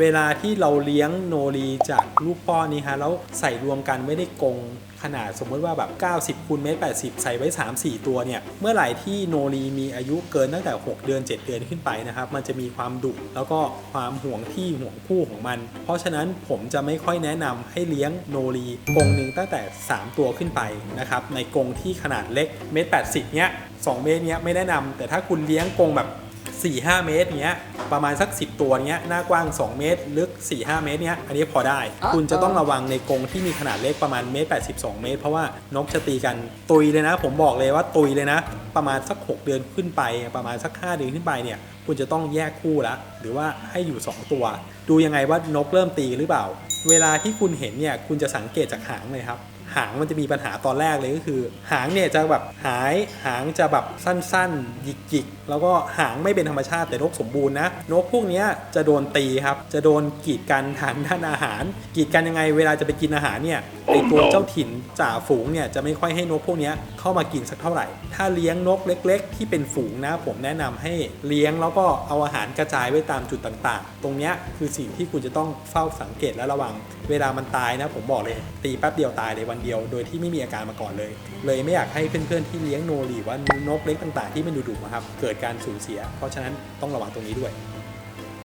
เวลาที่เราเลี้ยงโนรีจากลูกป้อนนี้ฮะแล้วใส่รวมกันไม่ได้กรงขนาดสมมติว่าแบบ 90คูณเมตร80 ใส่ไว้ 3-4 ตัวเนี่ย เมื่อไหร่ที่โนรีมีอายุเกินตั้งแต่ 6 เดือน 7 เดือนขึ้นไปนะครับ มันจะมีความดุแล้วก็ความห่วงที่ห่วงผู้ของมัน เพราะฉะนั้นผมจะไม่ค่อยแนะนำให้เลี้ยงโนรีกรงหนึ่งตั้งแต่ 3 ตัวขึ้นไปนะครับ ในกรงที่ขนาดเล็กเมตร80 เนี้ย2เมตรเนี้ยไม่แนะนำแต่ถ้าคุณเลี้ยงกรงแบบ 4-5 เมตรเนี้ยประมาณสัก 10 ตัวเนี้ยหน้ากว้าง 2 เมตร ลึก 4-5 เมตรเนี้ยอันนี้พอได้อะคุณจะต้องระวังในกรงที่มีขนาดเล็กประมาณเมตร82 เมตร เพราะว่านกจะตีกันตุยเลยนะ ผมบอกเลยว่าตุยเลยนะ ประมาณสัก 6 เดือนขึ้นไป ประมาณสัก 5 เดือนขึ้นไปเนี่ยคุณจะต้องแยกคู่ละหรือว่าให้อยู่ 2 ตัว ดูยังไงว่านกเริ่มตีหรือเปล่า เวลาที่คุณเห็นเนี่ยคุณจะสังเกตจากหางเลยครับ หางมันจะมีปัญหาตอนแรกเลยก็คือ หางเนี่ยจะแบบหายหางจะแบบสั้นๆหยิกๆ แล้วก็หางไม่เป็นธรรมชาติแต่นกสมบูรณ์นะนกพวกเนี้ยจะโดนตีครับ จะโดนกีดกันทางด้านอาหาร กีดกันยังไงเวลาจะไปกินอาหารเนี่ยไอตัวเจ้าถิ่นจ่าฝูงเนี่ยจะไม่ค่อยให้นกพวกเนี้ยเข้ามากินสักเท่าไหร่ ถ้าเลี้ยงนกเล็ก ๆ ที่เป็นฝูงนะ ผมแนะนำให้เลี้ยงแล้วก็เอาอาหารกระจายไว้ตามจุดต่างๆ ตรงเนี้ยคือสิ่งที่คุณจะต้องเฝ้าสังเกตและระวัง เวลามันตายนะ ผมบอกเลยตีแป๊บเดียวตายเลยวันเดียวดียวโดยที่ไม่มีอาการมาก่อนเลย เลยไม่อยากให้เพื่อนๆที่เลี้ยงโนหรือว่านกเล็กต่างๆที่มันดุๆนะครับเกิดการสูญเสีย เพราะฉะนั้นต้องระวังตรงนี้ด้วย